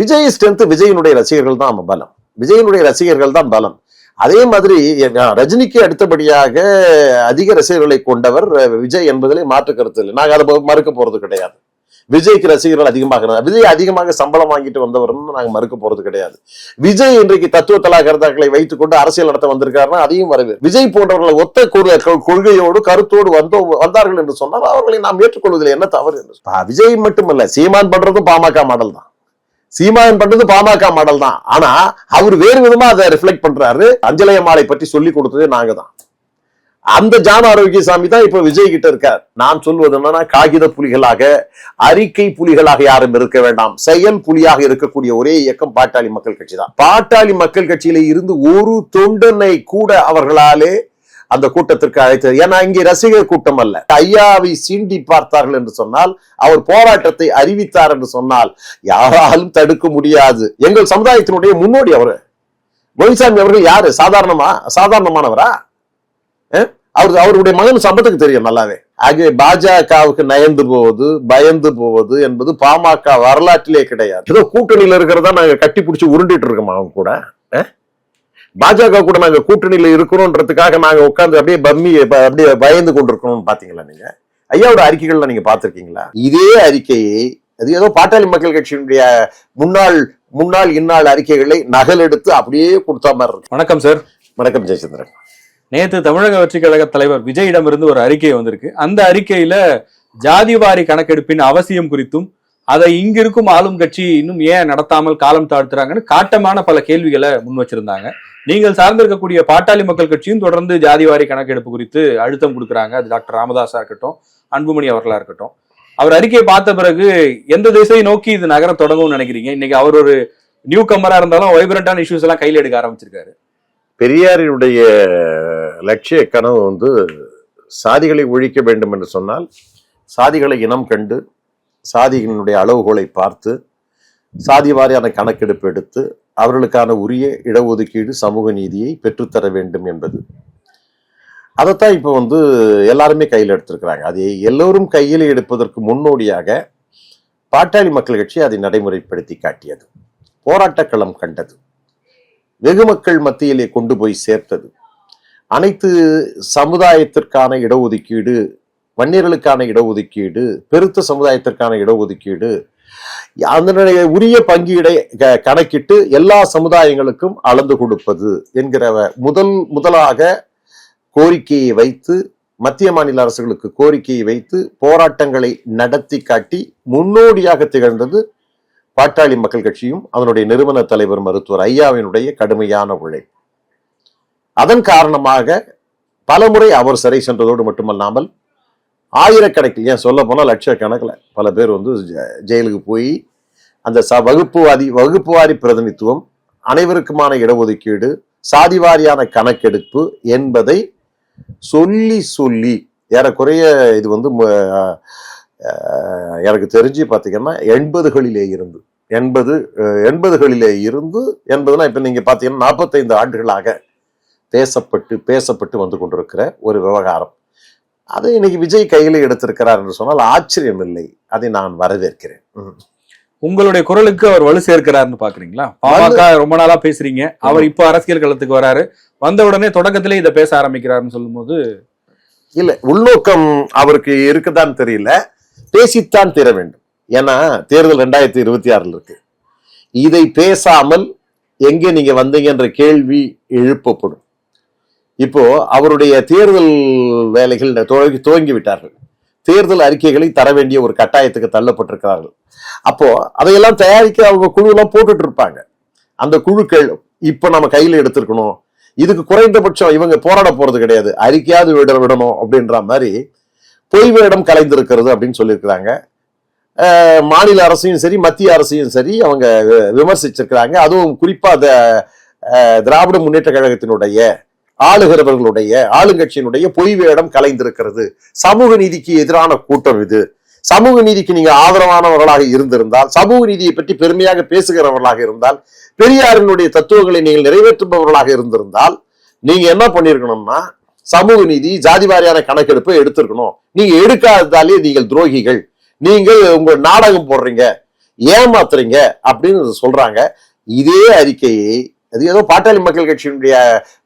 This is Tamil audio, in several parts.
விஜய் ஸ்ட்ரென்த் விஜயனுடைய ரசிகர்கள் தான் பலம். விஜயனுடைய ரசிகர்கள் தான் பலம். அதே மாதிரி ரஜினிக்கு அடுத்தபடியாக அதிக ரசிகர்களை கொண்டவர் விஜய் என்பதிலே மாற்று கருத்து இல்லை. நாங்க அதை மறுக்க போறது கிடையாது. விஜய்க்கு ரசிகர்கள் அதிகமாக விஜய் அதிகமாக சம்பளம் வாங்கிட்டு வந்தவர்னு நாங்க மறுக்க போறது கிடையாது. விஜய் இன்றைக்கு தத்துவ கருத்தாக்களை வைத்துக் கொண்டு அரசியல் நடத்த வந்திருக்காருன்னா அதையும் வரவே விஜய் போன்றவர்களை ஒத்த கொள்கையோடு கருத்தோடு வந்தோ வந்தார்கள் என்று சொன்னால் அவர்களை நாம் ஏற்றுக்கொள்வதில் என்ன தவறு என்று விஜய் மட்டுமல்ல சீமான் பண்றதும் பாமக மாடல் தான். சீமான் பண்றது பாமக மாடல் தான். ஆனா அவர் வேறு விதமா அதை ரிஃப்ளெக்ட் பண்றாரு. அஞ்சலய மாலை பற்றி சொல்லி கொடுத்ததே நாங்க தான். அந்த ஜான ஆரோக்கியசாமி தான் இப்ப விஜய் கிட்ட இருக்கார். நான் சொல்வது என்னன்னா காகித புலிகளாக அறிக்கை புலிகளாக யாரும் இருக்க வேண்டாம். செயல் புலியாக இருக்கக்கூடிய ஒரே இயக்கம் பாட்டாளி மக்கள் கட்சி தான். பாட்டாளி மக்கள் கட்சியில இருந்து ஒரு தொண்டனை கூட அவர்களாலே அந்த கூட்டத்திற்கு அழைத்தது. ஏன்னா இங்கே ரசிகர் கூட்டம் அல்ல. ஐயாவை சீண்டி பார்த்தார்கள் என்று சொன்னால் அவர் போராட்டத்தை அறிவித்தார் என்று சொன்னால் யாராலும் தடுக்க முடியாது. எங்கள் சமுதாயத்தினுடைய முன்னோடி அவரு. கோவிசாமி அவர்கள் யாரு? சாதாரணமா சாதாரணமானவரா? அவர் அவருடைய மகன் சம்பத்துக்கு தெரியும் நல்லாவே. ஆகவே பாஜகவுக்கு நயந்து போவது பயந்து போவது என்பது பாமக வரலாற்றிலே கிடையாது. ஏதோ கூட்டணியில இருக்கிறதா நாங்க கட்டி பிடிச்சி உருண்டிட்டு இருக்கோமா அவங்க கூட? பாஜக கூட நாங்க கூட்டணியில இருக்கிறோன்றதுக்காக நாங்க உட்கார்ந்து அப்படியே பம்மி அப்படியே பயந்து கொண்டிருக்கணும்னு பாத்தீங்களா நீங்க? ஐயாவோட அறிக்கைகள்ல நீங்க பார்த்திருக்கீங்களா? இதே அறிக்கையை அது ஏதோ பாட்டாளி மக்கள் கட்சியினுடைய முன்னாள் முன்னாள் இந்நாள் அறிக்கைகளை நகல் எடுத்து அப்படியே கொடுத்தா மாதிரி இருக்கு. வணக்கம் சார். வணக்கம் ஜெயச்சந்திரன். நேத்து தமிழக வெற்றி கழக தலைவர் விஜயிடமிருந்து ஒரு அறிக்கை வந்திருக்கு. அந்த அறிக்கையில ஜாதிவாரி கணக்கெடுப்பின் அவசியம் குறித்தும் அதை இங்கிருக்கும் ஆளும் கட்சி இன்னும் ஏன் நடத்தாமல் காலம் தாழ்த்துறாங்கன்னு காட்டமான பல கேள்விகளை முன் வச்சிருந்தாங்க. நீங்கள் சார்ந்திருக்கக்கூடிய பாட்டாளி மக்கள் கட்சியும் தொடர்ந்து ஜாதிவாரி கணக்கெடுப்பு குறித்து அழுத்தம் கொடுக்குறாங்க. அது டாக்டர் ராமதாஸா இருக்கட்டும் அன்புமணி அவர்களா இருக்கட்டும். அவர் அறிக்கையை பார்த்த பிறகு எந்த திசையை நோக்கி இது நகர தொடங்கும்னு நினைக்கிறீங்க? இன்னைக்கு அவர் ஒரு நியூ கம்மரா இருந்தாலும் வைப்ரண்டான இஷ்யூஸ் எல்லாம் கையில் எடுக்க ஆரம்பிச்சிருக்காரு. பெரியாரினுடைய லட்சிய கனவு வந்து சாதிகளை ஒழிக்க வேண்டும் என்று சொன்னால் சாதிகளை இனம் கண்டு சாதிகளினுடைய அளவுகோலை பார்த்து சாதி வாரியான கணக்கெடுப்பு எடுத்து அவர்களுக்கான உரிய இடஒதுக்கீடு சமூக நீதியை பெற்றுத்தர வேண்டும் என்பது. அதைத்தான் இப்போ வந்து எல்லாருமே கையில் எடுத்திருக்கிறாங்க. அதை எல்லோரும் கையில் எடுப்பதற்கு முன்னோடியாக பாட்டாளி மக்கள் கட்சி அதை நடைமுறைப்படுத்தி காட்டியது. போராட்டக்களம் கண்டது. வெகு மக்கள் மத்தியிலே கொண்டு போய் சேர்த்தது. அனைத்து சமுதாயத்திற்கான இடஒதுக்கீடு வன்னியர்களுக்கான இடஒதுக்கீடு பெருத்த சமுதாயத்திற்கான இடஒதுக்கீடு அதனுடைய உரிய பங்கீடை க- கணக்கிட்டு எல்லா சமுதாயங்களுக்கும் அளந்து கொடுப்பது என்கிற முதல் முதலாக கோரிக்கையை வைத்து மத்திய மாநில அரசுகளுக்கு கோரிக்கையை வைத்து போராட்டங்களை நடத்தி காட்டி முன்னோடியாக திகழ்ந்தது பாட்டாளி மக்கள் கட்சியும் அதனுடைய நிறுவன தலைவர் மருத்துவர் ஐயாவினுடைய கடுமையான உழைப்பு. அதன் காரணமாக பலமுறை அவர் சிறை சென்றதோடு மட்டுமல்லாமல் ஆயிரக்கணக்கில் ஏன் சொல்ல போனால் லட்சக்கணக்கில் பல பேர் வந்து ஜெ- ஜெயிலுக்கு போய் அந்த ச வகுப்புவாதி வகுப்புவாரி பிரதிநிதித்துவம் அனைவருக்குமான இடஒதுக்கீடு சாதிவாரியான கணக்கெடுப்பு என்பதை சொல்லி சொல்லி ஏறக்குறைய இது வந்து ம- எனக்கு தெரிஞ்சு பார்த்தீங்கன்னா எண்பதுகளிலே இருந்து எண்பது எண்பதுகளிலே இருந்து என்பதுனா இப்போ நீங்கள் பார்த்தீங்கன்னா நாற்பத்தைந்து ஆண்டுகளாக பேசப்பட்டு பேசப்பட்டு வந்து கொண்டிருக்கிற ஒரு விவகாரம். அதை இன்னைக்கு விஜய் கையில் எடுத்திருக்கிறார் என்று சொன்னால் ஆச்சரியம் இல்லை அதை நான் வரவேற்கிறேன். உங்களுடைய குரலுக்கு அவர் வலு சேர்க்கிறாருன்னு பாக்குறீங்களா? பாமக ரொம்ப நாளா பேசுறீங்க. அவர் இப்ப அரசியல் களத்துக்கு வராரு. வந்த உடனே தொடக்கத்திலே இதை பேச ஆரம்பிக்கிறாருன்னு சொல்லும்போது இல்ல உள்நோக்கம் அவருக்கு இருக்குதான்னு தெரியல. பேசித்தான் தீர வேண்டும். ஏன்னா தேர்தல் ரெண்டாயிரத்தி இருபத்தி ஆறுல இருக்கு. இதை பேசாமல் எங்கே நீங்க வந்தீங்க என்ற கேள்வி எழுப்பப்படும். இப்போ அவருடைய தேர்தல் வேலைகள் துவங்கி துவங்கி விட்டார்கள் தேர்தல் அறிக்கைகளை தர வேண்டிய ஒரு கட்டாயத்துக்கு தள்ளப்பட்டிருக்கிறார்கள். அப்போ அதையெல்லாம் தயாரிக்க அவங்க குழுலாம் போட்டுட்டு இருப்பாங்க. அந்த குழுக்கள் இப்ப நம்ம கையில எடுத்திருக்கணும். இதுக்கு குறைந்தபட்சம் இவங்க போராட போறது கிடையாது. அறிக்கையாவது விட விடணும் அப்படின்ற மாதிரி பொய் வேடம் கலைந்திருக்கிறது அப்படின்னு சொல்லியிருக்கிறாங்க. மாநில அரசையும் சரி மத்திய அரசையும் சரி அவங்க விமர்சிச்சிருக்கிறாங்க. அதுவும் குறிப்பா அந்த திராவிட முன்னேற்ற கழகத்தினுடைய ஆளுகிறவர்களுடைய ஆளுங்கட்சியினுடைய பொய் வேடம் கலைந்திருக்கிறது. சமூக நீதிக்கு எதிரான கூட்டம் இது. சமூக நீதிக்கு நீங்க ஆதரவானவர்களாக இருந்திருந்தால் சமூக நீதியை பற்றி பெருமையாக பேசுகிறவர்களாக இருந்தால் பெரியாரினுடைய தத்துவங்களை நீங்கள் நிறைவேற்றுபவர்களாக இருந்திருந்தால் நீங்க என்ன பண்ணிருக்கணும்னா சமூக நீதி ஜாதி வாரியான கணக்கெடுப்பை எடுத்திருக்கணும். நீங்க எடுக்காததாலே நீங்கள் துரோகிகள். நீங்கள் உங்க நாடகம் போடுறீங்க ஏமாத்துறீங்க அப்படின்னு சொல்றாங்க. இதே அறிக்கையை அது ஏதோ பாட்டாளி மக்கள் கட்சியினுடைய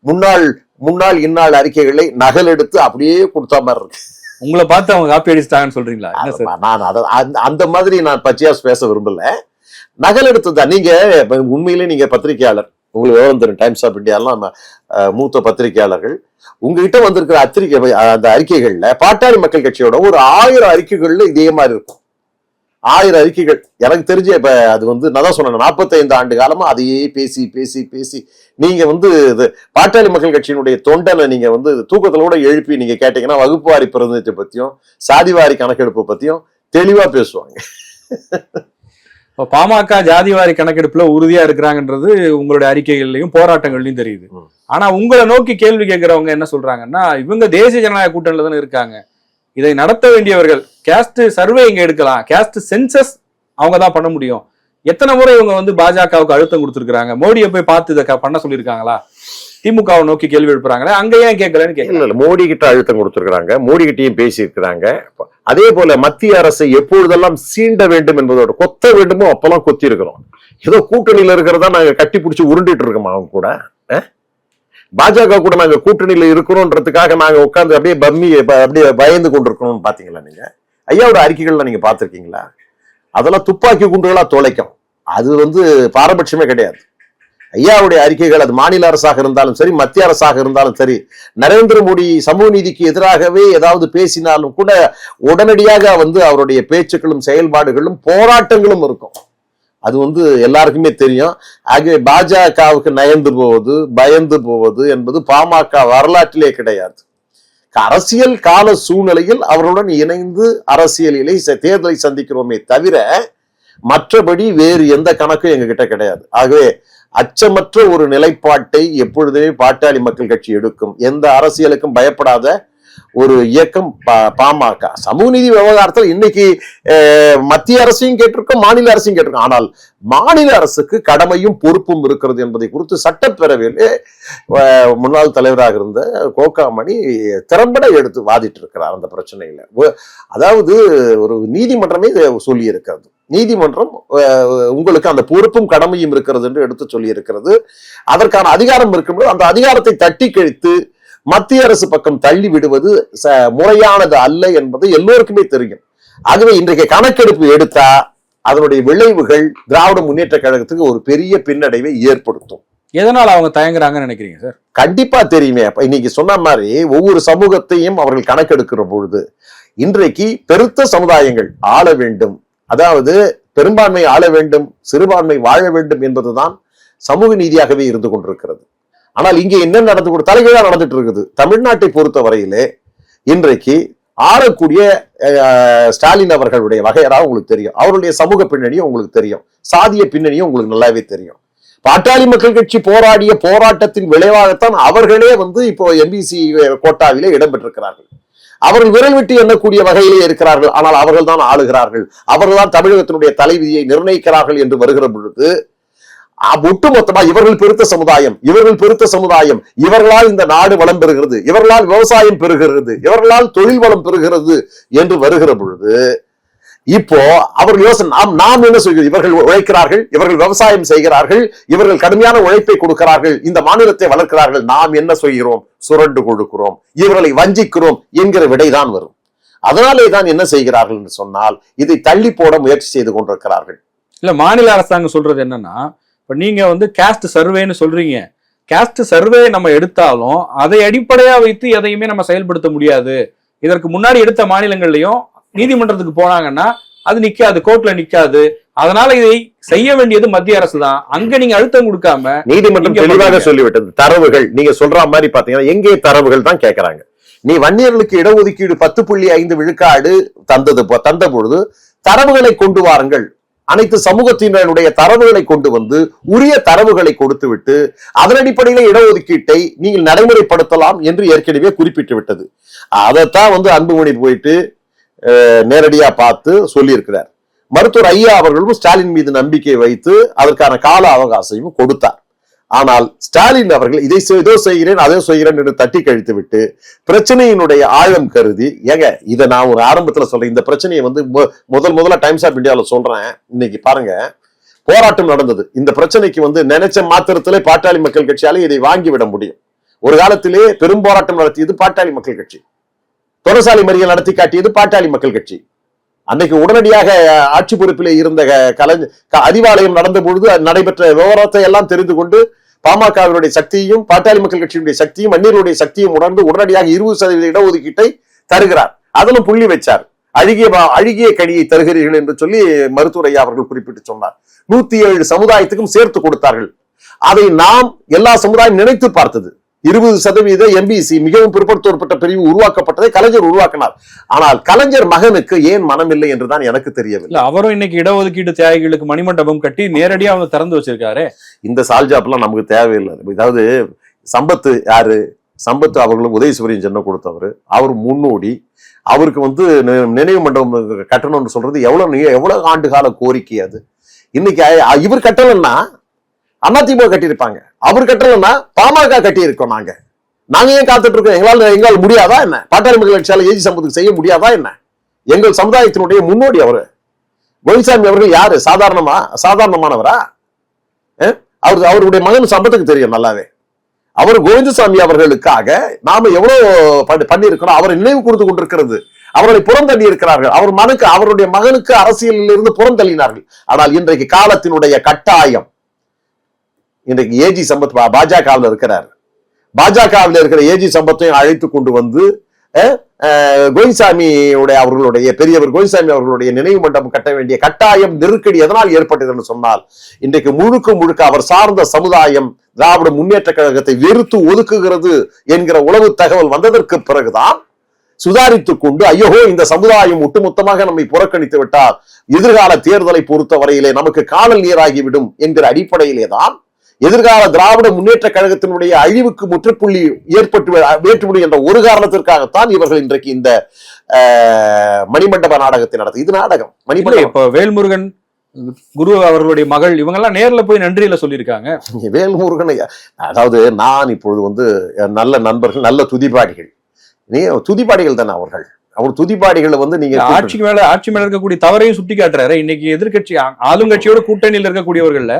முன்னாள் முன்னாள் இந்நாள் அறிக்கைகளை நகல் எடுத்து அப்படியே கொடுத்த மாதிரி இருக்கு. உங்களை பார்த்து அவங்க காப்பி அடிச்சிட்டாங்கன்னு சொல்றீங்களா? நான் அத அந்த- மாதிரி நான் பச்சையா பேச விரும்பல. நகல் எடுத்ததுதான் நீங்க உண்மையிலே நீங்க பத்திரிகையாளர். உங்களுக்கு விவரம் தெரியும் டைம்ஸ் ஆஃப் இந்தியாலாம் மூத்த பத்திரிகையாளர்கள். உங்ககிட்ட வந்திருக்கிற அத்திரிக்கை அந்த அறிக்கைகள்ல பாட்டாளி மக்கள் கட்சியோட ஒரு ஆயிரம் அறிக்கைகள்ல இதே மாதிரி இருக்கும். ஆயிரம் அறிக்கைகள். எனக்கு தெரிஞ்ச இப்ப அது வந்து நான் தான் சொன்னேன் நாற்பத்தைந்து ஆண்டு காலமா அதையே பேசி பேசி பேசி நீங்க வந்து இது பாட்டாளி மக்கள் கட்சியினுடைய தொண்டனை நீங்க வந்து தூக்கத்துல கூட எழுப்பி நீங்க கேட்டீங்கன்னா வகுப்பு வாரி பிரதிநிதித்துவ பத்தியும் சாதிவாரி கணக்கெடுப்பு பத்தியும் தெளிவா பேசுவாங்க. இப்ப பாமக ஜாதிவாரி கணக்கெடுப்புல உறுதியா இருக்கிறாங்கன்றது உங்களுடைய அறிக்கைகள்லயும் போராட்டங்கள்லயும் தெரியுது. ஆனா உங்களை நோக்கி கேள்வி கேட்கறவங்க என்ன சொல்றாங்கன்னா இவங்க தேசிய ஜனநாயக கூட்டணியில தானே இருக்காங்க. இதை நடத்த வேண்டியவர்கள் கேஸ்ட் சர்வே இங்க எடுக்கலாம். கேஸ்ட் சென்சஸ் அவங்க தான் பண்ண முடியும். எத்தனை முறை இவங்க வந்து பாஜகவுக்கு அழுத்தம் கொடுத்துருக்காங்க மோடியை போய் பார்த்து இதை பண்ண சொல்லியிருக்காங்களா? திமுகவை நோக்கி கேள்வி எழுப்புறாங்களே? அங்க ஏன் கேட்கலன்னு கேட்கல. மோடி கிட்ட அழுத்தம் கொடுத்துருக்காங்க மோடி கிட்டயும் பேசியிருக்கிறாங்க. அதே போல மத்திய அரசு எப்பொழுதெல்லாம் சீண்ட வேண்டும் என்பதோட கொத்த வேண்டுமோ அப்பெல்லாம் கொத்தி இருக்கிறோம் ஏதோ கூட்டணியில இருக்கிறதா நாங்க கட்டி பிடிச்சி உருண்டிட்டு இருக்கோமா அவங்க கூட? பாஜக கூட நாங்க கூட்டணியில இருக்கிறோன்றதுக்காக நாங்க உட்கார்ந்து அப்படியே பம்மி அப்படியே பயந்து கொண்டிருக்கணும்னு பாத்தீங்களா நீங்க? ஐயாவோட அறிக்கைகள்ல நீங்க பாத்திருக்கீங்களா? அதெல்லாம் துப்பாக்கி குண்டுகளா தொலைக்கும். அது வந்து பாரபட்சமே கிடையாது. ஐயாவுடைய அறிக்கைகள் அது மாநில அரசாக இருந்தாலும் சரி மத்திய அரசாக இருந்தாலும் சரி நரேந்திர மோடி சமூக நீதிக்கு எதிராகவே ஏதாவது பேசினாலும் கூட உடனடியாக வந்து அவருடைய பேச்சுக்களும் செயல்பாடுகளும் போராட்டங்களும் இருக்கும். அது வந்து எல்லாருக்குமே தெரியும். ஆகவே பாஜகவுக்கு நயந்து போவது பயந்து போவது என்பது பாமக வரலாற்றிலே கிடையாது. அரசியல் கால சூழ்நிலையில் அவருடன் இணைந்து அரசியலிலே ச- தேர்தலை சந்திக்கிறோமே தவிர மற்றபடி வேறு எந்த கணக்கும் எங்ககிட்ட கிடையாது. ஆகவே அச்சமற்ற ஒரு நிலைப்பாட்டை எப்பொழுதுமே பாட்டாளி மக்கள் கட்சி எடுக்கும். எந்த அரசியலுக்கும் பயப்படாத ஒரு இயக்கம் பாமக. சமூக நீதி விவகாரத்தில் இன்னைக்கு மத்திய அரசையும் கேட்டிருக்கோம் மாநில அரசையும் கேட்டிருக்கோம். ஆனால் மாநில அரசுக்கு கடமையும் பொறுப்பும் இருக்கிறது என்பதை குறித்து சட்டப்பேரவையிலே முன்னாள் தலைவராக இருந்த கோகாமணி திறம்பட எடுத்து வாதிட்டு இருக்கிறார் அந்த பிரச்சனையில. அதாவது ஒரு நீதிமன்றமே சொல்லி இருக்கிறது நீதிமன்றம் உங்களுக்கு அந்த பொறுப்பும் கடமையும் இருக்கிறது என்று எடுத்து சொல்லி இருக்கிறது அதற்கான அதிகாரம் இருக்கும்போது அந்த அதிகாரத்தை தட்டி கழித்து மத்திய அரசு பக்கம் தள்ளி விடுவது முறையானது அல்ல என்பது எல்லோருக்குமே தெரியும். ஆகவே இன்றைக்கு கணக்கெடுப்பு எடுத்தா அதனுடைய விளைவுகள் திராவிட முன்னேற்ற கழகத்துக்கு ஒரு பெரிய பின்னடைவை ஏற்படுத்தும். எதனால அவங்க தயங்குறாங்கன்னு நினைக்கிறீங்க சார்? கண்டிப்பா தெரியுமே. அப்ப இன்னைக்கு சொன்ன மாதிரி ஒவ்வொரு சமூகத்தையும் அவர்கள் கணக்கெடுக்கிற பொழுது இன்றைக்கு பெருத்த சமுதாயங்கள் ஆள வேண்டும். அதாவது பெரும்பான்மை ஆள வேண்டும் சிறுபான்மை வாழ வேண்டும் என்பதுதான் சமூக நீதியாகவே இருந்து கொண்டிருக்கிறது. ஆனால் இங்கே என்ன நடந்து கூட தலைகீழா நடந்துட்டு இருக்குது. தமிழ்நாட்டை பொறுத்த வரையிலே இன்றைக்கு ஆளக்கூடிய ஸ்டாலின் அவர்களுடைய வகையறா உங்களுக்கு தெரியும். அவருடைய சமூக பின்னணியும் உங்களுக்கு தெரியும். சாதிய பின்னணியும் உங்களுக்கு நல்லாவே தெரியும். பாட்டாளி மக்கள் கட்சி போராடிய போராட்டத்தின் விளைவாகத்தான் அவர்களே வந்து இப்போ எம்பிசி கோட்டாவிலே இடம்பெற்றிருக்கிறார்கள். அவர்கள் விரல் விட்டு எண்ணக்கூடிய வகையிலே இருக்கிறார்கள். ஆனால் அவர்கள் தான் ஆளுகிறார்கள். அவர்கள் தான் தமிழகத்தினுடைய தலைவிதியை நிர்ணயிக்கிறார்கள் என்று வருகிற பொழுது ஒட்டுமொத்தமா இவர்கள் பெருத்த சமுதாயம் இவர்கள் பெருத்த சமுதாயம் இவர்களால் இந்த நாடு வளம் பெறுகிறது இவர்களால் விவசாயம் பெறுகிறது இவர்களால் தொழில் வளம் பெறுகிறது என்று வருகிற பொழுது இப்போ அவர்கள் யோசனை நாம் நாம் என்ன செய்கிறோம் இவர்கள் உழைக்கிறார்கள் இவர்கள் விவசாயம் செய்கிறார்கள் இவர்கள் கடுமையான உழைப்பை கொடுக்கிறார்கள் இந்த மாநிலத்தை வளர்க்கிறார்கள் நாம் என்ன செய்கிறோம் சுரண்டு கொடுக்கிறோம் இவர்களை வஞ்சிக்கிறோம் என்கிற விடைதான் வரும். அதனாலே தான் என்ன செய்கிறார்கள் என்று சொன்னால் இதை தள்ளி போட முயற்சி செய்து கொண்டிருக்கிறார்கள். இல்ல மாநில அரசாங்கம் சொல்றது என்னன்னா இப்ப நீங்க வந்து கேஸ்ட் சர்வேன்னு சொல்றீங்க. கேஸ்ட் சர்வே நம்ம எடுத்தாலும் அதை அடிப்படையா வைத்து எதையுமே நம்ம செயல்படுத்த முடியாது. இதற்கு முன்னாடி எடுத்த மாநிலங்கள்லயும் நீதிமன்றத்துக்கு போனாங்கன்னா அது நிக்காது கோர்ட்ல நிக்காது. அதனால இதை செய்ய வேண்டியது மத்திய அரசு தான். அங்க நீங்க அழுத்தம் கொடுக்காம நீதிமன்றம் தெளிவாக. சொல்லிவிட்டது. தரவுகள் நீங்க சொல்ற மாதிரி பாத்தீங்கன்னா எங்கே தரவுகள் தான் கேட்கறாங்க நீ வன்னியர்களுக்கு இடஒதுக்கீடு பத்து புள்ளி ஐந்து விழுக்காடு தந்தது போ- தந்த பொழுது தரவுகளை கொண்டு வாருங்கள். அனைத்து சமூகத்தினருடைய தரவுகளை கொண்டு வந்து உரிய தரவுகளை கொடுத்துவிட்டு அதன் அடிப்படையில இடஒதுக்கீட்டை நீங்கள் நடைமுறைப்படுத்தலாம் என்று ஏற்கனவே குறிப்பிட்டு விட்டது. அதைத்தான் வந்து அன்புமணி போயிட்டு நேரடியா பார்த்து சொல்லியிருக்கிறார். மருத்துவர் ஐயா அவர்களும் ஸ்டாலின் மீது நம்பிக்கை வைத்து அதற்கான கால அவகாசமும் கொடுத்தார். ஆனால் ஸ்டாலின் அவர்கள் இதை செய்- இதோ செய்கிறேன் அதை செய்கிறேன் என்று தட்டி கழித்து விட்டு பிரச்சனையினுடைய ஆழம் கருதி ஏங்க இதை நான் ஒரு ஆரம்பத்துல சொல்றேன். இந்த பிரச்சனையை வந்து முதல் முதல்ல டைம்ஸ் ஆஃப் இந்தியாவில் சொல்றேன். இன்னைக்கு பாருங்க போராட்டம் நடந்தது. இந்த பிரச்சனைக்கு வந்து நினைச்ச மாத்திரத்திலே பாட்டாளி மக்கள் கட்சியாலே இதை வாங்கி விட முடியும். ஒரு காலத்திலே பெரும் போராட்டம் நடத்தியது பாட்டாளி மக்கள் கட்சி. தொடர்சாலை மறியல் நடத்தி காட்டியது பாட்டாளி மக்கள் கட்சி. அன்னைக்கு உடனடியாக ஆட்சி பொறுப்பில் இருந்த கலைஞர் அறிவாலயம் நடந்த பொழுது நடைபெற்ற விவரத்தை எல்லாம் தெரிந்து கொண்டு பாமகவினுடைய சக்தியையும் பாட்டாளி மக்கள் கட்சியினுடைய சக்தியும் அந்நியருடைய சக்தியும் உணர்ந்து உடனடியாக இருபது சதவீத இடஒதுக்கீட்டை தருகிறார். அதிலும் புள்ளி வச்சார். அழுகிய அழுகிய கனியை தருகிறீர்கள் என்று சொல்லி மருத்துவரையா அவர்கள் குறிப்பிட்டு சொன்னார். நூத்தி ஏழு சமுதாயத்துக்கும் சேர்த்து கொடுத்தார்கள். அதை நாம் எல்லா சமுதாயம் நினைத்து பார்த்தது. இருபது சதவீத எம்பிசி மிகவும் பிற்படுத்தப்பட்ட பிரிவு உருவாக்கப்பட்டதை கலைஞர் உருவாக்கினார். ஆனால் கலைஞர் மகனுக்கு ஏன் மனமில்லை என்றுதான் எனக்கு தெரியவில்லை. இல்ல அவரும் இன்னைக்கு இடஒதுக்கீடு தியாகிகளுக்கு மணிமண்டபம் கட்டி நேரடியா அவங்க திறந்து வச்சிருக்காரு. இந்த சால்ஜாப்லாம் நமக்கு தேவையில்லை. அதாவது சம்பத்து யாரு? சம்பத்து அவர்களும் உதயசுவரியும் சென்ன கொடுத்தவர். அவர் முன்னோடி. அவருக்கு வந்து நினைவு மண்டபம் கட்டணும்னு சொல்றது எவ்வளவு எவ்வளவு ஆண்டு கால கோரிக்கை அது? இன்னைக்கு இவர் கட்டலன்னா அதிமுக கட்டியிருப்பாங்க. அவர் கட்டலன்னா பாமக கட்டியிருக்கோம் நாங்க. நாங்க ஏன் காத்துட்டு இருக்கோம் எங்களால் எங்களால் முடியாதா என்ன? பாட்டாளி மக்கள் கட்சியால் ஏஜி சம்பத்துக்கு செய்ய முடியாதா என்ன? எங்கள் சமுதாயத்தினுடைய முன்னோடி அவரு. கோவிந்தசாமி அவர்கள் யாரு? சாதாரணமா சாதாரணமானவரா? அஹ்? அவர் அவருடைய மகன் சம்பத்துக்கு தெரியும் நல்லாவே. அவர் கோவிந்தசாமி அவர்களுக்காக நாம எவ்வளவு பண்ணியிருக்கிறோம் அவரை நினைவு கொடுத்து கொண்டிருக்கிறது. அவர்களை புறந்தள்ளி இருக்கிறார்கள் அவர் மனுக்கு அவருடைய மகனுக்கு அரசியலில் இருந்து புறந்தள்ளினார்கள் ஆனால் இன்றைக்கு காலத்தினுடைய கட்டாயம் இன்றைக்கு ஏஜி சம்பத் பாஜகவில் இருக்கிறார். பாஜகவில் இருக்கிற ஏஜி சம்பத்தையும் அழைத்து கொண்டு வந்து அஹ், அவர்களுடைய பெரியவர் கோவிந்தசாமி அவர்களுடைய நினைவு மண்டபம் கட்ட வேண்டிய கட்டாயம் நெருக்கடி எதனால் ஏற்பட்டது என்று சொன்னால் இன்றைக்கு முழுக்க முழுக்க அவர் சார்ந்த சமுதாயம் திராவிட முன்னேற்ற கழகத்தை வெறுத்து ஒதுக்குகிறது என்கிற உளவு தகவல் வந்ததற்கு பிறகுதான் சுதாரித்துக் கொண்டு ஐயோ இந்த சமுதாயம் ஒட்டுமொத்தமாக நம்மை புறக்கணித்து விட்டால் எதிர்கால தேர்தலை பொறுத்த வரையிலே நமக்கு காணல் நீராகிவிடும் என்கிற அடிப்படையிலே தான் எதிர்கால திராவிட முன்னேற்ற கழகத்தினுடைய அழிவுக்கு முற்றுப்புள்ளி ஏற்பட்டு வேற்றுமுடி என்ற ஒரு காரணத்திற்காகத்தான் இவர்கள் இன்றைக்கு இந்த மணிமண்டப நாடகத்தை நடத்து இது நாடகம் மணிமண்டபம். இப்ப வேல்முருகன் குரு அவர்களுடைய மகள் இவங்க எல்லாம் நேர்ல போய் நன்றியில சொல்லியிருக்காங்க. வேல்முருகன் அதாவது நான் இப்பொழுது வந்து நல்ல நண்பர்கள் நல்ல துதிபாடிகள். நீ துதிபாடிகள் தானே அவர்கள். அவர் துதிபாடிகளை வந்து நீங்க ஆட்சிக்கு மேல ஆட்சி மேல இருக்கக்கூடிய தவறையும் சுட்டி காட்டுறாரு இன்னைக்கு எதிர்கட்சி ஆளுங்கட்சியோட கூட்டணியில் இருக்கக்கூடியவர்கள்ல.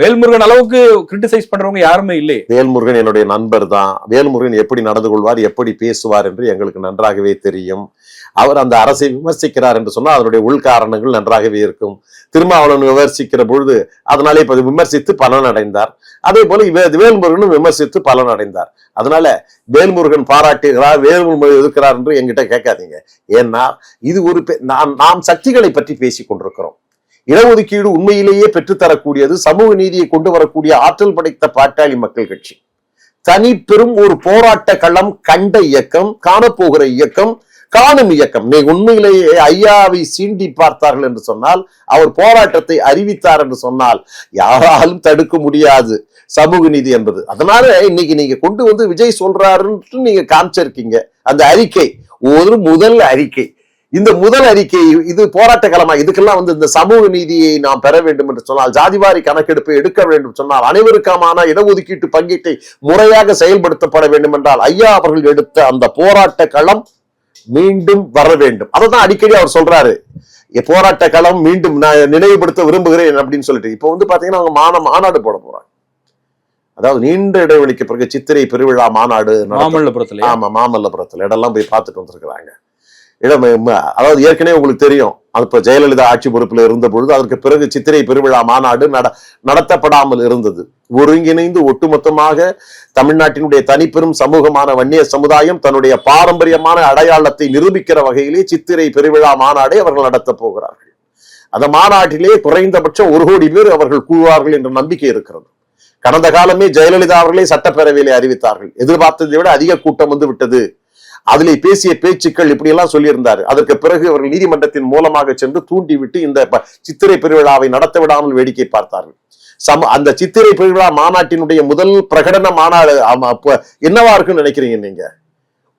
வேல்முருகன் அளவுக்கு கிரிட்டிசைஸ் பண்றவங்க யாருமே இல்லை. வேல்முருகன் என்னுடைய நண்பர் தான் வேல்முருகன் எப்படி நடந்து கொள்வார் எப்படி பேசுவார் என்று எங்களுக்கு நன்றாகவே தெரியும். அவர் அந்த அரசை விமர்சிக்கிறார் என்று சொன்னால் அதனுடைய உள்காரணங்கள் நன்றாகவே இருக்கும். திருமாவளவன் விமர்சிக்கிற பொழுது அதனாலே இப்போ விமர்சித்து பலன் அடைந்தார். அதே போல வே- வேல்முருகனும் விமர்சித்து பலன் அடைந்தார். அதனால வேல்முருகன் பாராட்டுகிறார் வேல்முருகன் எதிர்க்கிறார் என்று என்கிட்ட கேட்காதீங்க. ஏன்னா இது ஒரு பெ- நாம் நாம் சக்திகளை பற்றி பேசிக் கொண்டிருக்கிறோம். இடஒதுக்கீடு உண்மையிலேயே பெற்றுத்தரக்கூடியது சமூக நீதியை கொண்டு வரக்கூடிய ஆற்றல் படைத்த பாட்டாளி மக்கள் கட்சி. தனி பெரும் ஒரு போராட்ட களம் கண்ட இயக்கம் காணப்போகிற இயக்கம் காணும் இயக்கம். நீ உண்மையிலேயே ஐயாவை சீண்டி பார்த்தார்கள் என்று சொன்னால் அவர் போராட்டத்தை அறிவித்தார் என்று சொன்னால் யாராலும் தடுக்க முடியாது சமூக நீதி என்பது. அதனால இன்னைக்கு நீங்க கொண்டு வந்து விஜய் சொல்றாருன்னு நீங்க காமிச்சிருக்கீங்க. அந்த அறிக்கை ஒரு முதல் அறிக்கை. இந்த முதல் அறிக்கை இது போராட்ட களமா இதுக்கெல்லாம் வந்து இந்த சமூக நீதியை நாம் பெற வேண்டும் என்று சொன்னால் ஜாதிவாரி கணக்கெடுப்பை எடுக்க வேண்டும் சொன்னால் அனைவருக்கான இடஒதுக்கீட்டு பங்கீட்டை முறையாக செயல்படுத்தப்பட வேண்டும் என்றால் ஐயா அவர்கள் எடுத்த அந்த போராட்ட களம் மீண்டும் வர வேண்டும். அதை தான் அடிக்கடி அவர் சொல்றாரு. "எ, போராட்ட களம் மீண்டும் நான் நினைவுபடுத்த விரும்புகிறேன் அப்படின்னு சொல்லிட்டு. இப்போ வந்து பாத்தீங்கன்னா அவங்க மான மாநாடு போட போறாங்க. அதாவது நீண்ட இடைவெளிக்கு பிறகு சித்திரை பெருவிழா மாநாடு மாமல்லபுரத்துல ஆமா மாமல்லபுரத்துல. இடம்லாம் போய் பார்த்துட்டு வந்திருக்கிறாங்க. இடம் அதாவது ஏற்கனவே உங்களுக்கு தெரியும். இப்ப ஜெயலலிதா ஆட்சி பொறுப்பில் இருந்த பொழுது அதற்கு பிறகு சித்திரை பெருவிழா மாநாடு நட நடத்தப்படாமல் இருந்தது. ஒருங்கிணைந்து ஒட்டுமொத்தமாக தமிழ்நாட்டினுடைய தனிப்பெரும் சமூகமான வன்னிய சமுதாயம் தன்னுடைய பாரம்பரியமான அடையாளத்தை நிரூபிக்கிற வகையிலே சித்திரை பெருவிழா மாநாடை அவர்கள் நடத்தப் போகிறார்கள். அந்த மாநாட்டிலே குறைந்தபட்சம் ஒரு கோடி பேர் அவர்கள் கூறுவார்கள் என்ற நம்பிக்கை இருக்கிறது. கடந்த காலமே ஜெயலலிதா அவர்களே சட்டப்பேரவையிலே அறிவித்தார்கள். எதிர்பார்த்ததை விட அதிக கூட்டம் வந்து விட்டது. அதிலே பேசிய பேச்சுக்கள் இப்படி எல்லாம் சொல்லியிருந்தார். அதற்கு பிறகு அவர்கள் நீதிமன்றத்தின் மூலமாக சென்று தூண்டிவிட்டு இந்த சித்திரை பெருவிழாவை நடத்த விடாமல் வேடிக்கை பார்த்தார்கள். சம அந்த சித்திரை பெருவிழா மாநாட்டினுடைய முதல் பிரகடன மாநாடு என்னவா இருக்குன்னு நினைக்கிறீங்க நீங்க?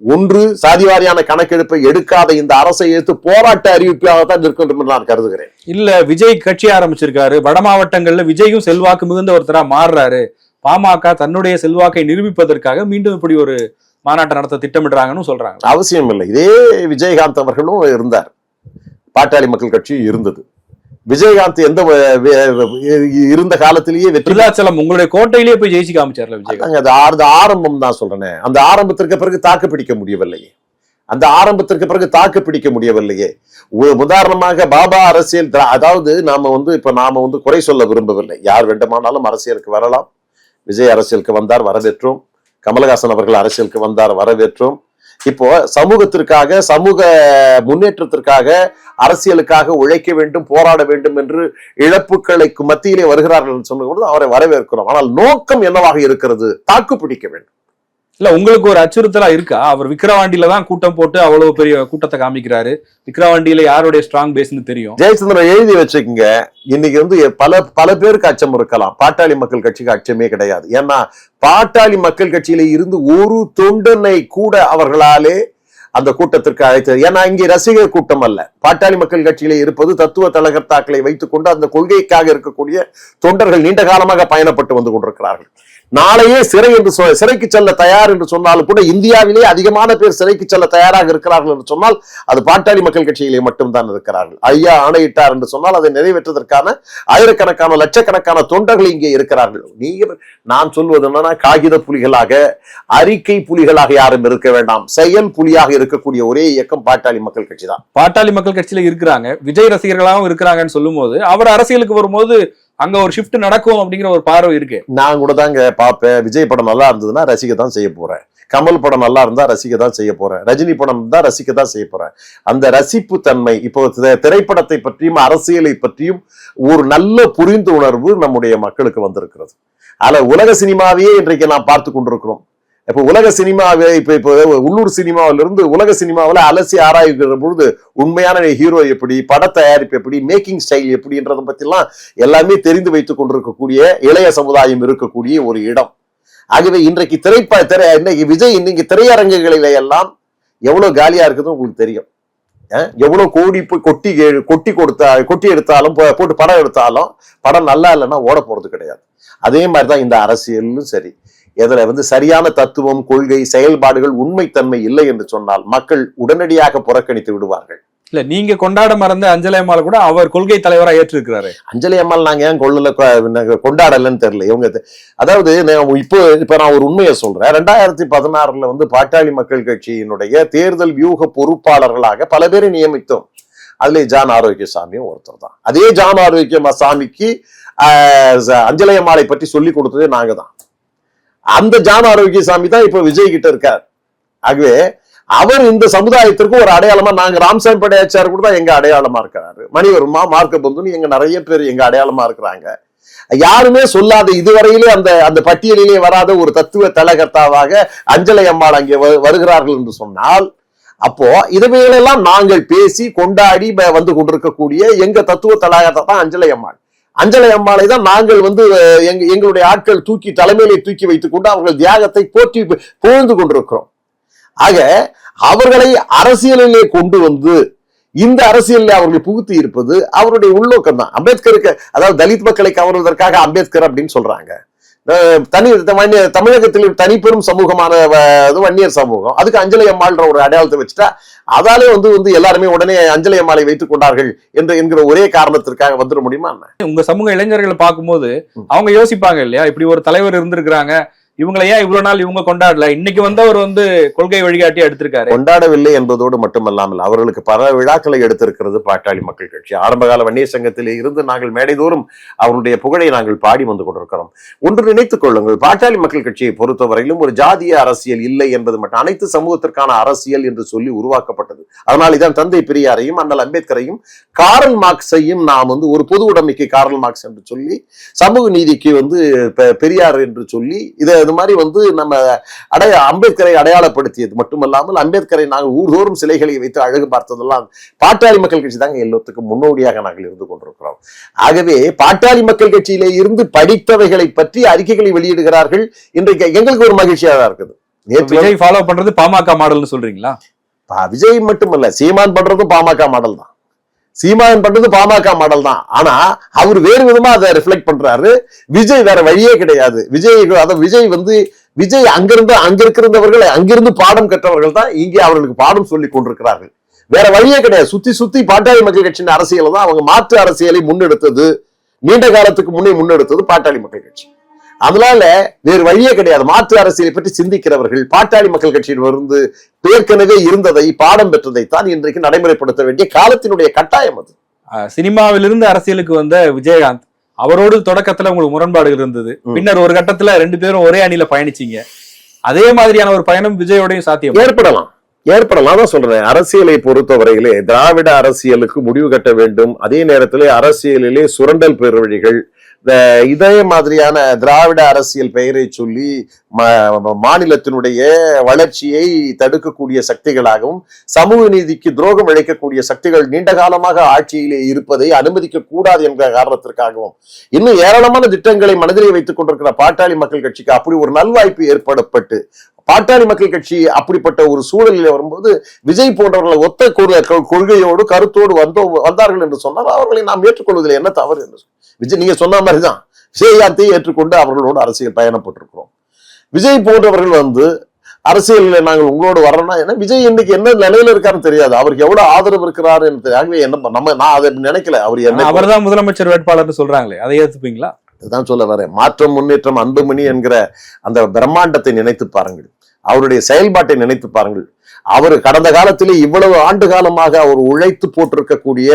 ஒன்று சாதிவாரியான கணக்கெடுப்பை எடுக்காத இந்த அரசை எடுத்து போராட்ட அறிவிப்பாக தான் இருக்கும் என்று நான் கருதுகிறேன். இல்ல விஜய் கட்சி ஆரம்பிச்சிருக்காரு. வட மாவட்டங்கள்ல விஜயும் செல்வாக்கு மிகுந்த ஒருத்தரா மாறுறாரு. பாமக தன்னுடைய செல்வாக்கை நிரூபிப்பதற்காக மீண்டும் இப்படி ஒரு மாநாட்டை நடத்த திட்டமிடுறாங்கன்னு சொல்றாங்க. அவசியம் இல்லை இதே விஜயகாந்த் அவர்களும் இருந்தார். பாட்டாளி மக்கள் கட்சியும் இருந்தது. விஜயகாந்த் எந்த இருந்த காலத்திலேயே வெற்றி விருதாச்சலம் உங்களுடைய கோட்டையிலேயே போய் ஜெயிச்சு காமிச்சார்ல விஜயகாந்த். அது ஆரம்ப ஆரம்பம் தான் சொல்றேனே. அந்த ஆரம்பத்திற்கு பிறகு தாக்கு பிடிக்க முடியவில்லையே. அந்த ஆரம்பத்திற்கு பிறகு தாக்கு பிடிக்க முடியவில்லையே. உதாரணமாக பாபா அரசியல் அதாவது நாம வந்து இப்ப நாம வந்து குறை சொல்ல விரும்பவில்லை. யார் வேண்டுமானாலும் அரசியலுக்கு வரலாம். விஜய் அரசியலுக்கு வந்தார் வரவேற்றோம். கமலஹாசன் அவர்கள் அரசியலுக்கு வந்தார் வரவேற்றோம். இப்போ சமூகத்திற்காக சமூக முன்னேற்றத்திற்காக அரசியலுக்காக உழைக்க வேண்டும் போராட வேண்டும் என்று இழப்புகளுக்கு மத்தியிலே வருகிறார்கள் என்று சொன்னபொழுது அவரை வரவேற்கிறோம். ஆனால் நோக்கம் என்னவாக இருக்கிறது? தாக்கு பிடிக்க வேண்டும். இல்ல உங்களுக்கு ஒரு அச்சுறுத்தலா இருக்கா? அவர் விக்கிரவாண்டியில தான் கூட்டம் போட்டு அவ்வளவு பெரிய கூட்டத்தை காமிக்கிறாரு. விக்கிரவாண்டியில யாருடைய ஸ்ட்ராங் பேஸ்னு தெரியும்? ஜெயச்சந்திரன் எழுதி வச்சுக்கோங்க. இன்னைக்கு வந்து பல பல பேருக்கு அச்சம் இருக்கலாம். பாட்டாளி மக்கள் கட்சிக்கு அச்சமே கிடையாது. ஏன்னா பாட்டாளி மக்கள் கட்சியில இருந்து ஒரு தொண்டனை கூட அவர்களாலே அந்த கூட்டத்திற்கு அழைத்தது. ஏன்னா இங்கே ரசிகர் கூட்டம் அல்ல. பாட்டாளி மக்கள் கட்சியிலே இருப்பது தத்துவ தலகர்த்தாக்களை வைத்துக்கொண்டு அந்த கொள்கைக்காக இருக்கக்கூடிய தொண்டர்கள் நீண்ட காலமாக பயணப்பட்டு வந்து கொண்டிருக்கிறார்கள். நாளையே சிறை என்று சொ- சிறைக்கு செல்ல தயார் என்று சொன்னாலும் கூட இந்தியாவிலே அதிகமான பேர் சிறைக்கு செல்ல தயாராக இருக்கிறார்கள் என்று சொன்னால் அது பாட்டாளி மக்கள் கட்சியிலே மட்டும்தான் இருக்கிறார்கள். ஐயா ஆணையிட்டார் என்று சொன்னால் அதை நிறைவேற்றுவதற்கான ஆயிரக்கணக்கான லட்சக்கணக்கான தொண்டர்கள் இங்கே இருக்கிறார்கள். நீங்க நான் சொல்வது என்னன்னா காகித புலிகளாக அறிக்கை புலிகளாக யாரும் இருக்க வேண்டாம். செயல் புலியாக இருக்கக்கூடிய ஒரே இயக்கம் பாட்டாளி மக்கள் கட்சி தான் பாட்டாளி மக்கள் கட்சியில இருக்கிறாங்க. விஜய் ரசிகர்களாகவும் இருக்கிறாங்கன்னு சொல்லும்போது அவர் அரசியலுக்கு வரும்போது அங்க ஒரு ஷிஃப்ட் நடக்கும் அப்படிங்கிற ஒரு பார்வை இருக்கு. நான் கூட தாங்க பார்ப்பேன். விஜய் படம் நல்லா இருந்ததுன்னா ரசிக்க தான் செய்ய போறேன். கமல் படம் நல்லா இருந்தா ரசிக்க தான் செய்ய போறேன். ரஜினி படம் தான் ரசிக்க தான் செய்ய போறேன். அந்த ரசிப்பு தன்மை இப்போ திரைப்படத்தை பற்றியும் அரசியலை பற்றியும் ஒரு நல்ல புரிந்து உணர்வு நம்முடைய மக்களுக்கு வந்திருக்கிறது. ஆனா உலக சினிமாவையே இன்றைக்கு நாம் பார்த்து கொண்டிருக்கிறோம். இப்போ உலக சினிமாவை இப்போ இப்போ உள்ளூர் சினிமாவில இருந்து உலக சினிமாவில் அலசி ஆராய்கிற பொழுது உண்மையான ஹீரோ எப்படி பட தயாரிப்பு எப்படி மேக்கிங் ஸ்டைல் எப்படின்றத பற்றிலாம் எல்லாமே தெரிந்து வைத்துக் கொண்டிருக்கக்கூடிய இளைய சமுதாயம் இருக்கக்கூடிய ஒரு இடம். ஆகவே இன்றைக்கு திரைப்பட திரை இன்னைக்கு விஜய் இன்னைக்கு திரையரங்குகளில எல்லாம் எவ்வளோ காலியாக இருக்குதுன்னு உங்களுக்கு தெரியும். அஹ் எவ்வளவு கோடி போய் கொட்டி கொட்டி கொடுத்தா கொட்டி எடுத்தாலும் போ- போட்டு படம் எடுத்தாலும் படம் நல்லா இல்லைன்னா ஓட போறது கிடையாது. அதே மாதிரிதான் இந்த அரசியலும் சரி. இதுல வந்து சரியான தத்துவம் கொள்கை செயல்பாடுகள் உண்மைத்தன்மை இல்லை என்று சொன்னால் மக்கள் உடனடியாக புறக்கணித்து விடுவார்கள். இல்ல நீங்க கொண்டாட மறந்த அஞ்சலி அம்மாள் கூட அவர் கொள்கை தலைவரா ஏற்றிருக்கிறாரு. அஞ்சலி அம்மாள் நாங்க ஏன் கொள்ளல கொண்டாடலன்னு தெரியல. இவங்க அதாவது இப்போ இப்ப நான் ஒரு உண்மையை சொல்றேன். ரெண்டாயிரத்தி பதினாறுல வந்து பாட்டாளி மக்கள் கட்சியினுடைய தேர்தல் வியூக பொறுப்பாளர்களாக பல பேரை நியமித்தோம். அதுல ஜான் ஆரோக்கியசாமியும் ஒருத்தர் தான். அதே ஜான் ஆரோக்கிய சாமிக்கு அஞ்சலி அம்மாளை பற்றி சொல்லி கொடுத்ததே நாங்க தான். அந்த ஜான ஆரோக்கிய சாமி தான் இப்ப விஜய் கிட்ட இருக்கார். ஆகவே அவர் இந்த சமுதாயத்திற்கு ஒரு அடையாளமா நாங்க ராம்சாமி படையாச்சார் கூட தான் எங்க அடையாளமா இருக்கிறாரு. மணிவர்மா மார்க்க பந்துன்னு எங்க நிறைய பேர் எங்க அடையாளமா இருக்கிறாங்க. யாருமே சொல்லாத இதுவரையிலே அந்த அந்த பட்டியலிலே வராத ஒரு தத்துவ தலகர்த்தாவாக அஞ்சலை அம்மாள் அங்கே வருகிறார்கள் என்று சொன்னால் அப்போ இதுவைகளெல்லாம் நாங்கள் பேசி கொண்டாடி வந்து கொண்டிருக்கக்கூடிய எங்க தத்துவ தலகர்த்தா தான் அஞ்சலை அம்மாள். அஞ்சலை அம்மாளை தான் நாங்கள் வந்து எங்களுடைய ஆட்கள் தூக்கி தலைமையிலே தூக்கி வைத்துக் கொண்டு அவர்கள் தியாகத்தை போற்றி புகழ்ந்து கொண்டிருக்கிறோம். ஆக அவர்களை அரசியலிலே கொண்டு வந்து இந்த அரசியலில் அவர்கள் புகுத்தி இருப்பது அவருடைய உள்நோக்கம் தான் அம்பேத்கருக்கு அதாவது தலித் மக்களை கவர்வதற்காக அம்பேத்கர் அப்படின்னு சொல்றாங்க. தனி வன்னியர் தமிழகத்தில் தனிப்பெரும் சமூகமான இது வன்னியர் சமூகம். அதுக்கு அஞ்சலி அம்மாள்ன்ற ஒரு அடையாளத்தை வச்சுட்டா அதாலே வந்து வந்து எல்லாருமே உடனே அஞ்சலி அம்மாளை வைத்துக் கொண்டார்கள் என்ற என்கிற ஒரே காரணத்திற்காக வந்துட முடியுமா? உங்க சமூக இளைஞர்களை பார்க்கும்போது அவங்க யோசிப்பாங்க இல்லையா? இப்படி ஒரு தலைவர் இருந்திருக்கிறாங்க. இவங்களை ஏன் இவ்வளவு நாள் இவங்க கொண்டாடல? இன்னைக்கு வந்தவர் வந்து கொள்கை வழிகாட்டி எடுத்திருக்காரு. கொண்டாடவில்லை என்பதோடு மட்டுமல்லாமல் அவர்களுக்கு பல விழாக்களை எடுத்திருக்கிறது பாட்டாளி மக்கள் கட்சி. ஆரம்பகால வன்னிய சங்கத்திலே இருந்து நாங்கள் மேடைதோறும் அவருடைய புகழை நாங்கள் பாடி வந்து கொண்டிருக்கிறோம். ஒன்று நினைத்துக் கொள்ளுங்கள் பாட்டாளி மக்கள் கட்சியை பொறுத்தவரையிலும் ஒரு ஜாதிய அரசியல் இல்லை என்பது மட்டும் அனைத்து சமூகத்திற்கான அரசியல் என்று சொல்லி உருவாக்கப்பட்டது. அதனால் இதான் தந்தை பெரியாரையும் அண்ணல் அம்பேத்கரையும் காரல் மார்க்ஸையும் நாம் வந்து ஒரு பொது உடைமைக்கு காரல் மார்க்ஸ் என்று சொல்லி சமூக நீதிக்கு வந்து பெ- பெரியார் என்று சொல்லி இதை இது மாதிரி வந்து நம்ம அடைய அம்பேத்கரை அடையாளப்படுத்தியது மட்டுமல்லாமல் அம்பேத்கரை நாங்கள் ஊர்தோறும் சிலைகளை வைத்து அழகு பார்த்ததெல்லாம் பாட்டாளி மக்கள் கட்சி தாங்க எல்லாத்துக்கும் முன்னோடியாக நாங்கள் இருந்து கொண்டிருக்கிறோம். ஆகவே பாட்டாளி மக்கள் கட்சியிலே இருந்து படித்தவைகளை பற்றி அறிக்கைகளை வெளியிடுகிறார்கள். இன்றைக்கு எங்களுக்கு ஒரு மகிழ்ச்சியாக தான் இருக்குது விஜய் ஃபாலோ பண்றது பாமக மாடல்னு சொல்றீங்களா? விஜய் மட்டுமல்ல சீமான் பண்றதும் பாமக மாடல் தான். சீமான் பண்றது பாமக மாடல் தான். ஆனா அவர் வேறு விதமா அதை ரிஃப்ளெக்ட் பண்றாரு. விஜய் வேற வழியே கிடையாது. விஜய் அத விஜய் வந்து விஜய் அங்கிருந்து அங்க இருக்கிறவர்கள் அங்கிருந்து பாடம் கற்றவர்கள் தான் இங்கே அவர்களுக்கு பாடம் சொல்லி கொண்டிருக்கிறார்கள். வேற வழியே கிடையாது. சுத்தி சுத்தி பாட்டாளி மக்கள் கட்சியின் அரசியலை தான் அவங்க மாற்று அரசியலை முன்னெடுத்தது. நீண்ட காலத்துக்கு முன்னே முன்னெடுத்தது பாட்டாளி மக்கள் கட்சி. அதனால வேறு வழியே கிடையாது. மாற்று அரசியலை பற்றி சிந்திக்கிறவர்கள் பாட்டாளி மக்கள் கட்சியில் இருந்து ஏற்கனவே இருந்ததை பாடம் பெற்றதை தான் இன்றைக்கு நடைமுறைப்படுத்த வேண்டிய காலத்தினுடைய கட்டாயம் அது. சினிமாவிலிருந்து அரசியலுக்கு வந்த விஜயகாந்த் அவரோடு தொடக்கத்துல உங்களுக்கு முரண்பாடுகள் இருந்தது. பின்னர் ஒரு கட்டத்துல ரெண்டு பேரும் ஒரே அணியில பயணிச்சீங்க. அதே மாதிரியான ஒரு பயணம் விஜயோடையும் சாத்தியம். ஏற்படலாம். ஏற்படலாம். தான் சொல்றேன். அரசியலை பொறுத்தவரையிலே திராவிட அரசியலுக்கு முடிவு கட்ட வேண்டும். அதே நேரத்திலே அரசியலிலே சுரண்டல் பெருவழிகள் இதே மாதிரியான திராவிட அரசியல் பெயரை சொல்லி மாநிலத்தினுடைய வளர்ச்சியை தடுக்கக்கூடிய சக்திகளாகவும் சமூக நீதிக்கு துரோகம் இழைக்கக்கூடிய சக்திகள் நீண்ட காலமாக ஆட்சியிலே இருப்பதை அனுமதிக்க கூடாது என்ற காரணத்திற்காகவும் இன்னும் ஏராளமான திட்டங்களை மனதிலே வைத்துக் கொண்டிருக்கிற பாட்டாளி மக்கள் கட்சிக்கு அப்படி ஒரு நல்வாய்ப்பு ஏற்படப்பட்டு பாட்டாளி மக்கள் கட்சி அப்படிப்பட்ட ஒரு சூழலில் வரும்போது விஜய் போன்றவர்கள் ஒத்த கொள்- கொள்- கொள்கையோடு கருத்தோடு வந்தோ வந்தார்கள் என்று சொன்னால் அவர்களை நாம் ஏற்றுக்கொள்வதில் என்ன தவறு என்று விஜய் நீங்க சொன்ன மாதிரி தான் விஜயகாந்தை ஏற்றுக்கொண்டு அவர்களோடு அரசியல் பயணப்பட்டிருக்கிறோம். விஜய் போன்றவர்கள் வந்து அரசியலில் நாங்கள் உங்களோடு வரணும்னா என்ன? விஜய் இன்னைக்கு என்ன நிலையில இருக்காருன்னு தெரியாது. அவருக்கு எவ்வளவு ஆதரவு இருக்கிறாரு என்று ஆகவே என்ன நம்ம நான் அதை நினைக்கல. அவர் என்ன அவர்தான் முதலமைச்சர் வேட்பாளர்னு சொல்றாங்களே அதை ஏத்துப்பீங்களா? இதுதான் சொல்ல வரேன். மாற்றம் முன்னேற்றம் அன்புமணி என்கிற அந்த பிரம்மாண்டத்தை நினைத்து பாருங்கள். அவருடைய செயல்பாட்டை நினைத்து பாருங்கள். அவர் கடந்த காலத்திலே இவ்வளவு ஆண்டு காலமாக அவர் உழைத்து போட்டிருக்கக்கூடிய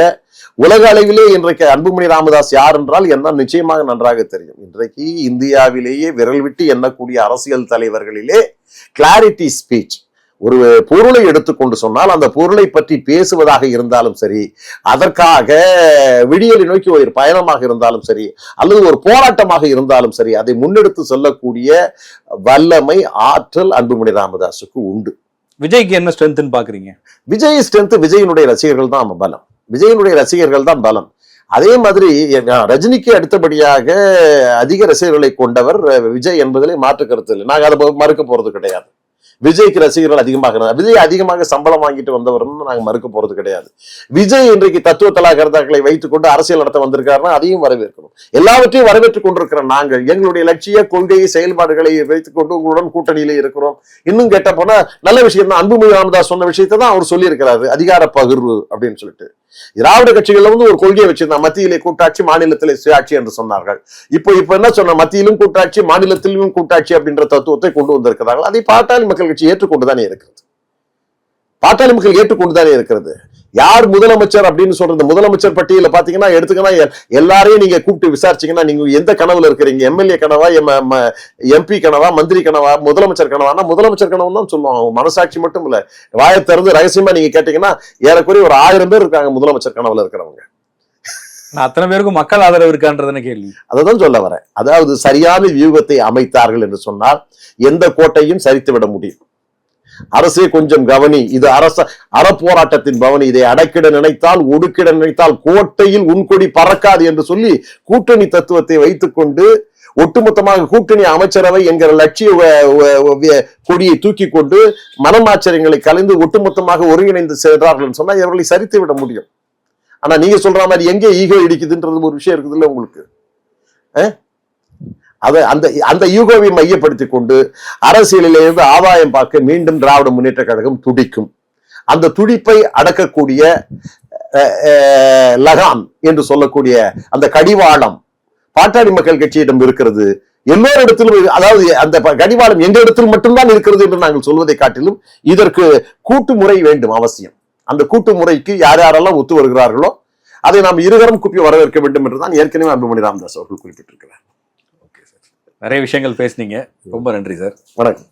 உலக அளவிலே இன்றைக்கு அன்புமணி ராமதாஸ் யார் என்றால் என்ன நிச்சயமாக நன்றாக தெரியும். இன்றைக்கு இந்தியாவிலேயே விரல் விட்டு எண்ணக்கூடிய அரசியல் தலைவர்களிலே கிளாரிட்டி ஸ்பீச் ஒரு பொருளை எடுத்துக்கொண்டு சொன்னால் அந்த பொருளை பற்றி பேசுவதாக இருந்தாலும் சரி அதற்காக விடியலை நோக்கி ஒரு பயணமாக இருந்தாலும் சரி அல்லது ஒரு போராட்டமாக இருந்தாலும் சரி அதை முன்னெடுத்து செல்லக்கூடிய வல்லமை ஆற்றல் அன்புமணி ராமதாஸுக்கு உண்டு. விஜய்க்கு என்ன ஸ்ட்ரென்த்னு பாக்குறீங்க? விஜய் ஸ்ட்ரென்த் விஜயினுடைய ரசிகர்கள் தான் பலம். விஜயினுடைய ரசிகர்கள் தான் பலம். அதே மாதிரி ரஜினிக்கு அடுத்தபடியாக அதிக ரசிகர்களை கொண்டவர் விஜய் என்பதிலே மாற்று கருத்து இல்லை. நாங்க அதை மறுக்க போறது கிடையாது. விஜய்க்கு ரசிகர்கள் அதிகமாக விஜய் அதிகமாக சம்பளம் வாங்கிட்டு வந்தவர்னு நாங்க மறுக்க போறது கிடையாது. விஜய் இன்றைக்கு தத்துவ கருத்தாக்களை வைத்துக்கொண்டு அரசியல் நடத்த வந்திருக்காருன்னா அதையும் வரவேற்கணும். எல்லாவற்றையும் வரவேற்றுக் கொண்டிருக்கிற நாங்கள் எங்களுடைய லட்சிய கொள்கையை செயல்பாடுகளை வைத்துக்கொண்டு உங்களுடன் கூட்டணியில இருக்கிறோம். இன்னும் கேட்ட போனா நல்ல விஷயம் தான் அன்புமணி ராமதாஸ் சொன்ன விஷயத்தை தான் அவர் சொல்லியிருக்கிறாரு. அதிகார பகிர்வு அப்படின்னு சொல்லிட்டு. திராவிட கட்சிகள்ல வந்து ஒரு கொள்கையை வச்சிருந்தாங்க. மத்தியிலே கூட்டாட்சி மாநிலத்திலே சுயாட்சி என்று சொன்னார்கள். இப்போ இப்ப என்ன சொன்ன? மத்தியிலும் கூட்டாட்சி மாநிலத்திலும் கூட்டாட்சி அப்படின்ற தத்துவத்தை கொண்டு வந்திருக்கிறார்கள். அதை பார்த்தாலும் மக்கள் கட்சி ஏற்றுக்கொண்டுதானே இருக்கிறது? பாட்டாளி மக்கள் ஏற்றுக்கொண்டுதானே இருக்கிறது? யார் முதலமைச்சர் அப்படின்னு சொல்றது? முதலமைச்சர் பட்டியல பாத்தீங்கன்னா எடுத்துக்கன்னா எல்லாரையும் நீங்க கூப்பிட்டு விசாரிச்சீங்கன்னா நீங்க எந்த கனவுல இருக்கிறீங்க? எம்எல்ஏ கனவா எம்பி கனவா மந்திரி கனவா முதலமைச்சர் கனவானா முதலமைச்சர் கனவு தான் சொல்லுவாங்க. மனசாட்சி மட்டும் இல்ல. வாயை திறந்து ரகசியமா நீங்க கேட்டீங்கன்னா ஏறக்குறைய ஒரு ஆயிரம் பேர் இருக்காங்க முதலமைச்சர் கனவுல இருக்கிறவங்க. நான் அத்தனை பேருக்கும் மக்கள் ஆதரவு இருக்கான்றதுன்னு கேள்வி. அததான் சொல்ல வரேன். அதாவது சரியான வியூகத்தை அமைத்தார்கள் என்று சொன்னால் எந்த கோட்டையும் சரித்து விட முடியும். அரசே கொஞ்சம் கவனி. இது அரச அறப்போராட்டத்தின் பவனி. இதை அடக்கிட நினைத்தால் ஒடுக்கிட நினைத்தால் கோட்டையில் உன்கொடி பறக்காது என்று சொல்லி கூட்டணி தத்துவத்தை வைத்துக்கொண்டு ஒட்டுமொத்தமாக கூட்டணி அமைச்சரவை என்கிற லட்சிய கொடியை தூக்கி கொண்டு மனமாச்சரியங்களை கலைந்து ஒட்டுமொத்தமாக ஒருங்கிணைந்து சென்றார்கள் சொன்னால் சொன்னா இவர்களை சரித்து விட முடியும். ஆனா நீங்க சொல்ற மாதிரி எங்கே ஈகோ இடிக்குதுன்றது ஒரு விஷயம் இருக்குது இல்ல உங்களுக்கு? அஹ்? அத அந்த அந்த யூகோவை மையப்படுத்தி கொண்டு அரசியலிலிருந்து ஆதாயம் பார்க்க மீண்டும் திராவிட முன்னேற்ற கழகம் துடிக்கும். அந்த துடிப்பை அடக்கக்கூடிய லகான் என்று சொல்லக்கூடிய அந்த கடிவாளம் பாட்டாளி மக்கள் கட்சியிடம் இருக்கிறது. எல்லோரிடத்திலும் அதாவது அந்த கடிவாளம் எந்த இடத்திலும் மட்டும்தான் இருக்கிறது என்று நாங்கள் சொல்வதை காட்டிலும் இதற்கு கூட்டு முறை வேண்டும் அவசியம். அந்த கூட்டு முறைக்கு யார் யாரெல்லாம் ஒத்து வருகிறார்களோ அதை நாம் இருகரம் குப்பி வரவேற்க வேண்டும் என்று தான் ஏற்கனவே அன்புமணி ராமதாஸ் அவர்கள் குறிப்பிட்டிருக்கிறார். நிறைய விஷயங்கள் பேசுனீங்க. ரொம்ப நன்றி சார். வணக்கம்.